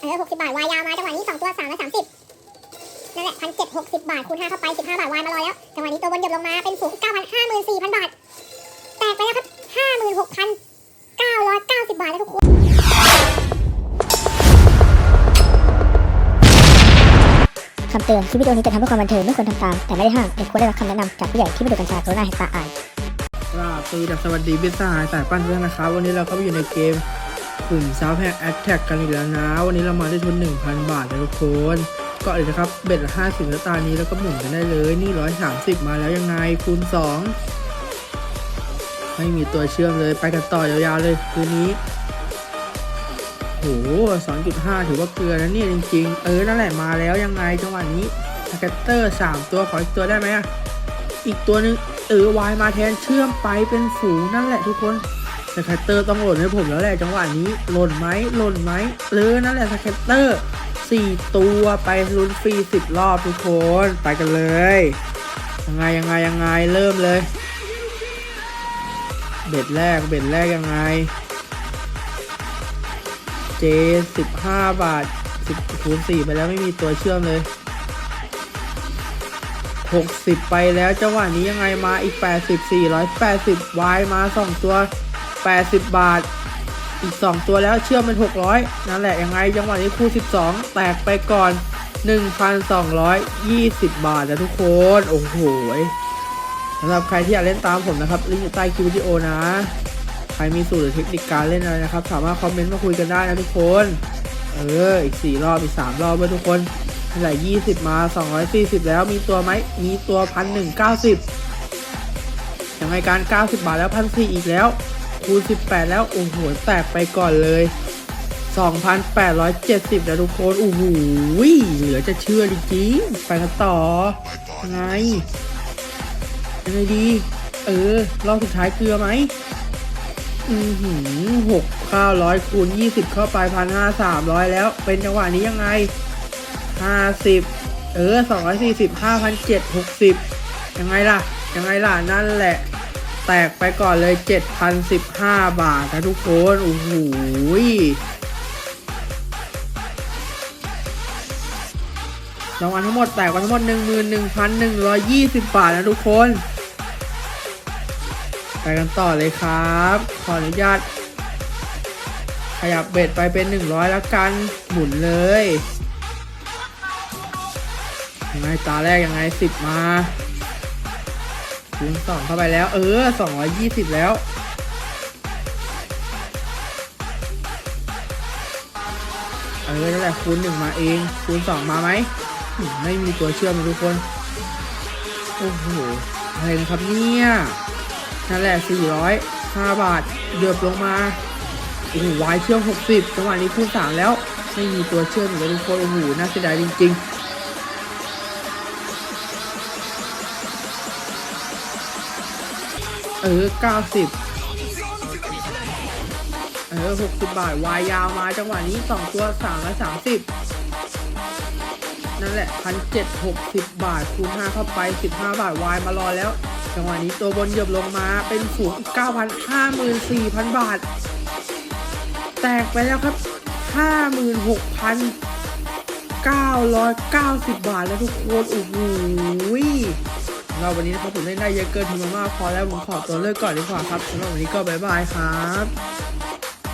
เออหกสิบบาทวายยาวมาจังหวะนี้สองตัวสามร้อยสามสิบนั่นแหละพันเจ็ดหกสิบบาทคูณห้าเข้าไปสิบห้าบาทวายมารอแล้วจังหวะนี้ตัวบนหยบลงมาเป็นสูงเก้าพันห้าหมื่นสี่พันบาท แตกไปแล้วครับห้าหมื่นหกพันเก้าร้อยเก้าสิบบาทแล้วทุกคนคำเตือนคลิปวิดีโอนี้จะทำเพื่อความบันเทิงไม่ควรทำตาม แต่ไม่ได้ห้ามเด็กควรได้รับคำแนะนำจากผู้ใหญ่ที่ไม่ดูกัญชาโคโรนาเฮตาอายครับสวัสดีสวัสดีพิซซ่าหายสายปั้นเพื่อนนะครับ วันนี้เราก็ไปอยู่ในเกม กลุ่มซาวแพงแอดแท็กกันอีกแล้วนะ วันนี้เรามาได้ทุน 1,000 บาทนะทุกคนก็เลยนะครับ เบ็ดละ50แล้วตานี้แล้วก็หมุนกันได้เลย นี่130มาแล้วยังไงคูณ2ไม่มีตัวเชื่อมเลยไปกันต่อยาวๆเลยคืนนี้โห2.5ถือว่าเกลือนะเนี่ยจริงๆ เออนั่นแหละมาแล้วยังไงจังหวะนี้สเกตเตอร์3ตัวขออีกตัวได้ไหมอะอีกตัวหนึงเออวายมาแทนเชื่อมไปเป็นฝูงนั่นแหละทุกคน สแคตเตอร์ต้องหล่นให้ผมแล้วแหละจังหวะนี้หล่นไหมหล่นไหมเออนั่นแหละสแคตเตอร์สี่ตัวไปลุ้นฟรีสิบรอบทุกคนไปกันเลย ยังไงยังไงยังไงเริ่มเลย เบ็ดแรกเบ็ดแรกยังไงเจสิบห้าบาทสิบคูณสี่ไปแล้วไม่มีตัวเชื่อมเลย60ไปแล้วจังหวะนี้ยังไงมาอีก80 480วายมา2ตัว 80 บาท อีก 2 ตัวแล้วเชื่อมเป็น600 นั่นแหละยังไงจังหวะนี้คู่ 12 แตกไปก่อน 1,220 บาทนะทุกคน โอ้โหสำหรับใครที่อยากเล่นตามผมนะครับลิงก์อยู่ใต้คลิปวิดีโอนะ ใครมีสูตรหรือเทคนิคการเล่นอะไรนะครับ สามารถคอมเมนต์มาคุยกันได้นะทุกคน เออ อีก 4 รอบ อีก 3 รอบเพื่อทุกคนเท่าไหร่ยี่สิบมาสองร้อยสี่สิบแล้วมีตัวไหมมีตัวพันหนึ่งเก้าสิบยังไงการเก้าสิบบาทแล้วพันสี่อีกแล้ว คูณสิบแปดแล้ว โอ้โห แตกไปก่อนเลยสองพันแปดร้อยเจ็ดสิบแล้วทุกคน โอ้โหเหลือจะเชื่อจริงๆไปกันต่อยังไงยังไงดี เออ รอบสุดท้ายเกลือไหม อือหือหกเก้าร้อยคูณยี่สิบเข้าไปพันห้าสามร้อยแล้ว เป็นจังหวะนี้ยังไงห้าสิบเออสองร้อยสี่สิบห้าพันเจ็ดหกสิบยังไงล่ะ ยังไงล่ะ นั่นแหละ แตกไปก่อนเลยเจ็ดพันสิบห้าบาทนะทุกคน โอ้โหรางวัลทั้งหมดแตกไปทั้งหมดหนึ่งหมื่นหนึ่งพันหนึ่งร้อยยี่สิบบาทนะทุกคน ไปกันต่อเลยครับ ขออนุญาต ขยับเบ็ดไปเป็นหนึ่งร้อยแล้วกัน หมุนเลยยังไงตาแรกยังไงสิบมา คูณสองเข้าไปแล้ว เออสองร้อยยี่สิบแล้ว เออนั่นแหละคูณหนึ่งมาเอง คูณสองมาไหม ไม่มีตัวเชื่อมทุกคน โอ้โหอะไรนะครับเนี่ย นั่นแหละสี่ร้อยห้าบาทเดือบลงมาโอ้โหวายเชื่อมหกสิบจังหวะนี้คูณสามแล้ว ไม่มีตัวเชื่อมเลยทุกคน โอ้โห น่าเสียดายจริง ๆ เออเก้าสิบเออหกสิบบาท วายยาวมาจังหวะนี้สองตัวสามร้อยสามสิบนั่นแหละพันเจ็ดหกสิบบาท คูณห้าเข้าไปสิบห้าบาท วายมารอแล้ว จังหวะนี้ตัวบนเหยียบลงมาเป็นฝูงอีกเก้าพันห้าหมื่นสี่พันบาท แตกไปแล้วครับห้าหมื่นหกพันเก้าร้อยเก้าสิบบาทแล้วทุกคนโอ้โห เราวันนี้นะครับผมได้ได้เยอะเกินทีมากๆพอแล้วผมขอตัวเลิกก่อนดีกว่าครับสำหรับวันนี้ก็บายบายครับ